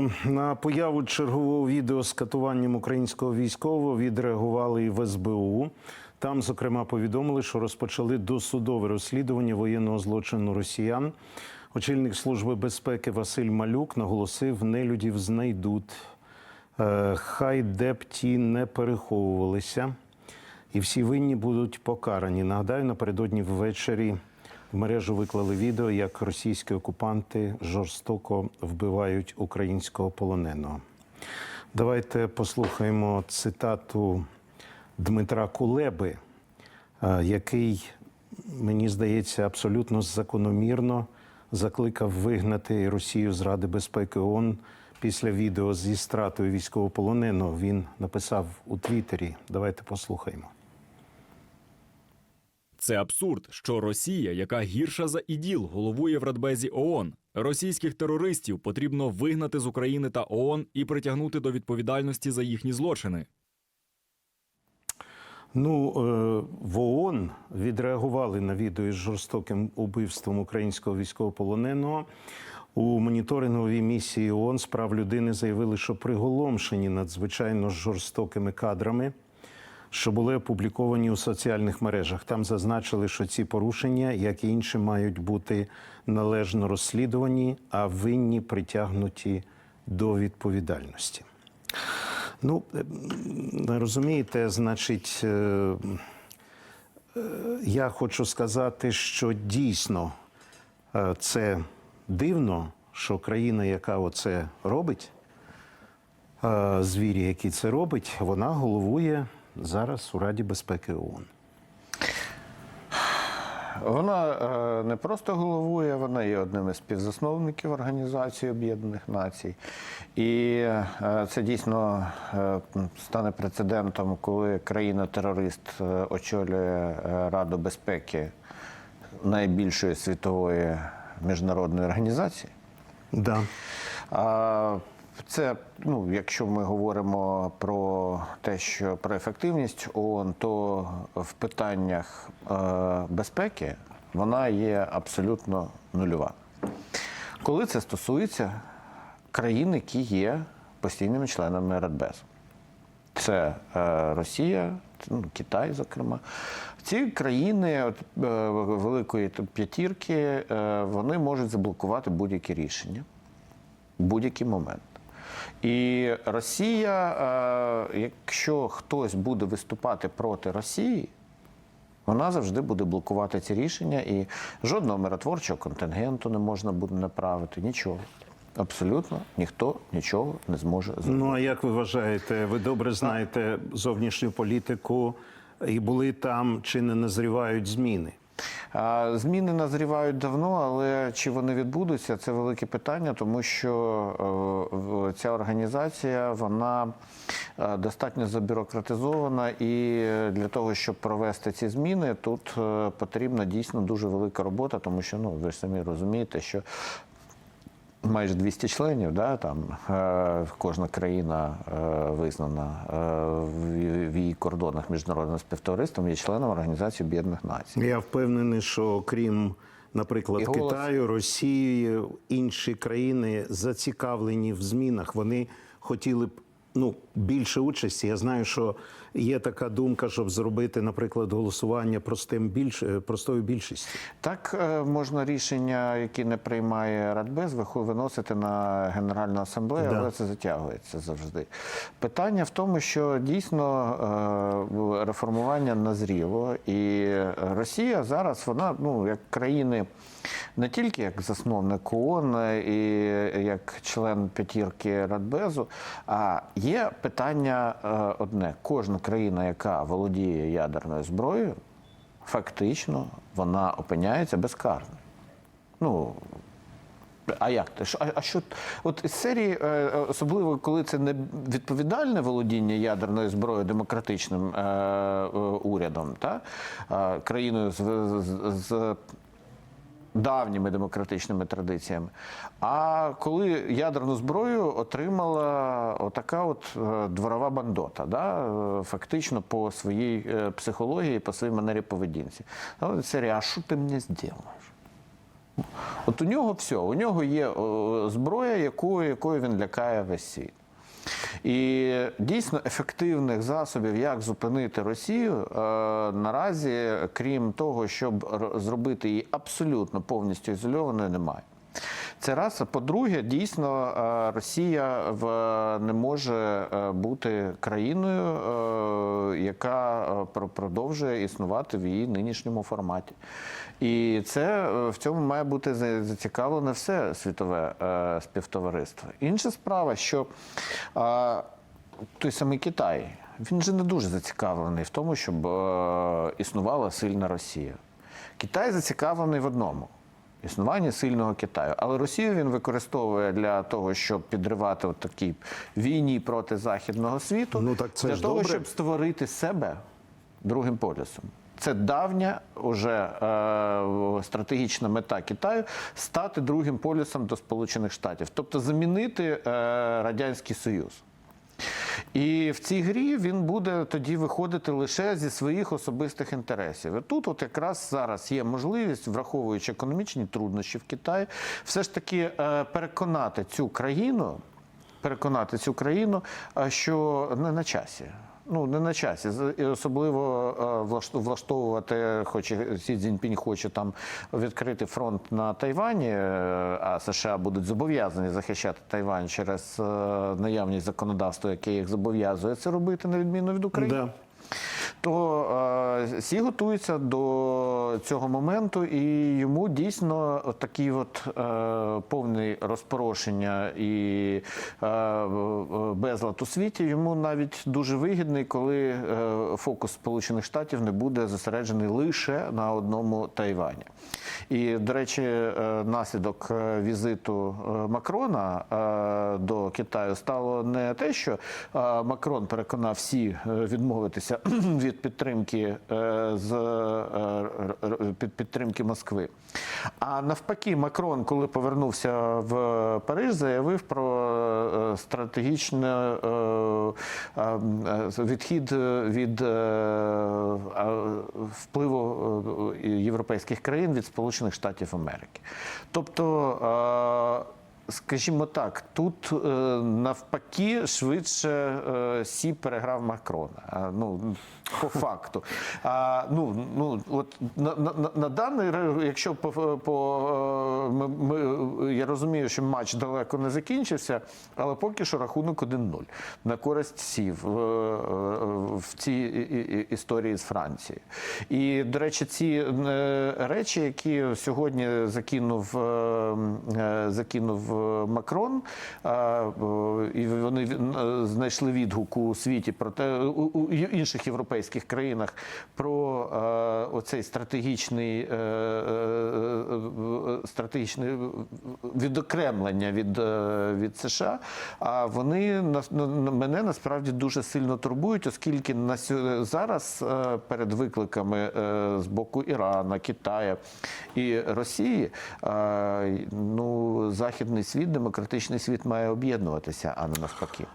Е, На появу чергового відео з катуванням українського військового відреагували і в СБУ. Там, зокрема, повідомили, що розпочали досудове розслідування воєнного злочину росіян. Очільник служби безпеки Василь Малюк наголосив, нелюдів знайдуть. Е, Хай де б ті не переховувалися, і всі винні будуть покарані. Нагадаю, напередодні ввечері в мережу виклали відео, як російські окупанти жорстоко вбивають українського полоненого. Давайте послухаємо цитату Дмитра Кулеби, е, який, мені здається, абсолютно закономірно закликав вигнати Росію з Ради безпеки ООН після відео зі стратою військовополоненого. Він написав у Твіттері. Давайте послухаємо. Це абсурд, що Росія, яка гірша за іділ, головує в Радбезі ООН. Російських терористів потрібно вигнати з України та ООН і притягнути до відповідальності за їхні злочини. Ну, е, в ООН відреагували на відео із жорстоким убивством українського військовополоненого. У моніторинговій місії ООН з прав людини заявили, що приголомшені надзвичайно жорстокими кадрами, що були опубліковані у соціальних мережах. Там зазначили, що ці порушення, як і інші, мають бути належно розслідувані, а винні притягнуті до відповідальності. Ну, розумієте, значить, е, е, я хочу сказати, що дійсно е, це дивно, що країна, яка оце робить, звірі, які це робить, вона головує зараз у Раді безпеки ООН. Вона е, не просто головує, вона є одним із співзасновників Організації Об'єднаних Націй. І е, це дійсно е, стане прецедентом, коли країна-терорист очолює Раду безпеки найбільшої світової міжнародної організації. Да. Це, ну, якщо ми говоримо про те, що про ефективність ООН, то в питаннях е, безпеки вона є абсолютно нульова. Коли це стосується країн, які є постійними членами Радбезу. Це е, Росія, ну, Китай, зокрема. Ці країни от, е, Великої п'ятірки е, вони можуть заблокувати будь-які рішення в будь-який момент. І Росія, е, якщо хтось буде виступати проти Росії, вона завжди буде блокувати ці рішення, і жодного миротворчого контингенту не можна буде направити, нічого. Абсолютно ніхто нічого не зможе зробити. Ну а як ви вважаєте, ви добре знаєте зовнішню політику і були там, чи не назрівають зміни? Зміни назрівають давно, але чи вони відбудуться, це велике питання, тому що е, ця організація вона е, достатньо забюрократизована, і для того, щоб провести ці зміни, тут е, потрібна дійсно дуже велика робота, тому що ну ви ж самі розумієте, що майже 200 членів, да, там е, кожна країна е, визнана е, в, в її кордонах міжнародним співтовариством є членом Організації Об'єднаних Націй. Я впевнений, що крім, наприклад, голос- Китаю, Росії, інші країни зацікавлені в змінах. Вони хотіли б ну більше участі. Я знаю, що є така думка, щоб зробити, наприклад, голосування простим більш е, простою більшістю. Так е, можна рішення, які не приймає Радбез, виносити на Генеральну асамблею, Да. але це затягується завжди. Питання в тому, що дійсно е, реформування назріло, і Росія зараз вона ну як країни. Не тільки як засновник ООН і як член п'ятірки Радбезу, а є питання е, одне: кожна країна, яка володіє ядерною зброєю, фактично вона опиняється безкарною. Ну, а як ти? А, а що от із серії, е, особливо коли це не відповідальне володіння ядерною зброєю демократичним е, е, урядом, та е, країною з, з, з давніми демократичними традиціями. А коли ядерну зброю отримала отака от е, дворова бандота, да? е, фактично по своїй е, психології, по своїй манері поведінці. Серія, а що ти мені зробиш? От у нього все, у нього є зброя, якою, якою він лякає весь світ. І дійсно ефективних засобів, як зупинити Росію, е, наразі, крім того, щоб зробити її абсолютно повністю ізольованою, немає. Це раз. По-друге, дійсно, е, Росія в, не може е, бути країною, е, яка продовжує існувати в її нинішньому форматі. І це в цьому має бути зацікавлене все світове співтовариство. Інша справа, що той самий Китай, він же не дуже зацікавлений в тому, щоб е, існувала сильна Росія. Китай зацікавлений в одному. Існування сильного Китаю, але Росію він використовує для того, щоб підривати от такій війні проти західного світу, Ну, так це для ж того, добре. щоб створити себе другим полюсом. Це давня уже е, стратегічна мета Китаю стати другим полюсом до Сполучених Штатів, тобто замінити е, Радянський Союз. І в цій грі він буде тоді виходити лише зі своїх особистих інтересів. І тут, от якраз зараз є можливість, враховуючи економічні труднощі в Китаї, все ж таки е, переконати цю країну, переконати цю країну, е, що не на часі. Ну, не на часі. І особливо е, влаштовувати, хоч Сі Цзіньпінь хоче там відкрити фронт на Тайвані, е, а США будуть зобов'язані захищати Тайвань через е, наявність законодавства, яке їх зобов'язує це робити, на відміну від України Да. То е, Сі готується до цього моменту, і йому дійсно такий от е, повний розпорошення і е, безлад у світі йому навіть дуже вигідний, коли фокус Сполучених Штатів не буде зосереджений лише на одному Тайвані. І, до речі, наслідок візиту Макрона до Китаю стало не те, що Макрон переконав всі відмовитися від підтримки е, з е, під підтримки Москви. А навпаки, Макрон, коли повернувся в Париж, заявив про е, стратегічний відхід від впливу європейських країн від Сполучених Штатів Америки. Тобто, Скажімо так, тут е, навпаки швидше е, Сі переграв Макрона. Ну, по факту. А, ну, ну, от на, на, на- даний, якщо по, по е, ми, ми, я розумію, що матч далеко не закінчився, але поки що рахунок 1-0 на користь Сі в, в цій історії з Францією. І, до речі, ці речі, які сьогодні закинув, е, е, закинув Макрон, е, е, і вони е, знайшли відгук у світі про те, у, інших європейських країнах про е, оцей стратегічний, е, е, е, стратегічне відокремлення від, е, від США. А вони мене насправді дуже сильно турбують, оскільки на зараз е, перед викликами е, з боку Ірана, Китаю і Росії, е, ну західний світ, демократичний світ має об'єднуватися, а не навпаки.